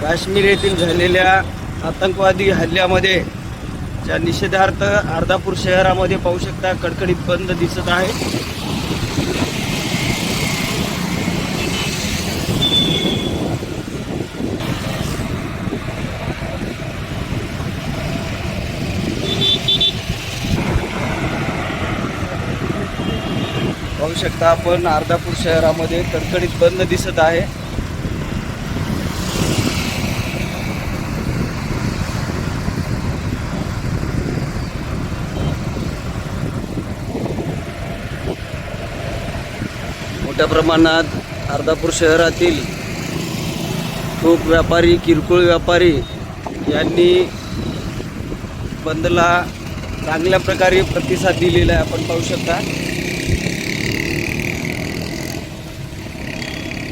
काश्मीर येथील झालेल्या आतंकवादी हल्ल्यामध्ये च्या निषेधार्थ अर्धापूर शहरामध्ये पाहू शकता कडकडीत बंद दिसत आहे. पाहू शकता आपण अर्धापूर शहरामध्ये कडकडीत बंद दिसत आहे. मोठ्या प्रमाणात अर्धापूर शहरातील खूप व्यापारी किरकोळ व्यापारी यांनी बंदला चांगल्या प्रकारे प्रतिसाद दिलेला आहे. आपण पाहू शकता.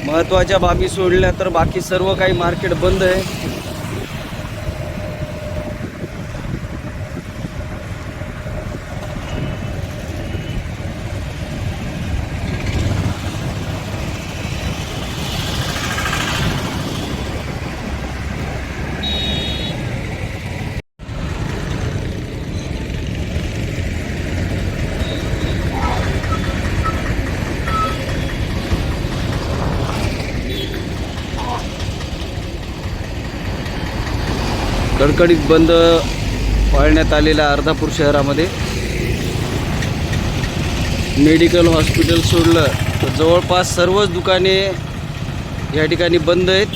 महत्त्वाच्या बाबी सोडल्या तर बाकी सर्व काही मार्केट बंद आहे. कडकडीत बंद पाळण्यात आलेल्या अर्धापूर शहरामध्ये. मेडिकल हॉस्पिटल सोडलं. तर जवळपास सर्वच दुकाने या ठिकाणी बंद आहेत.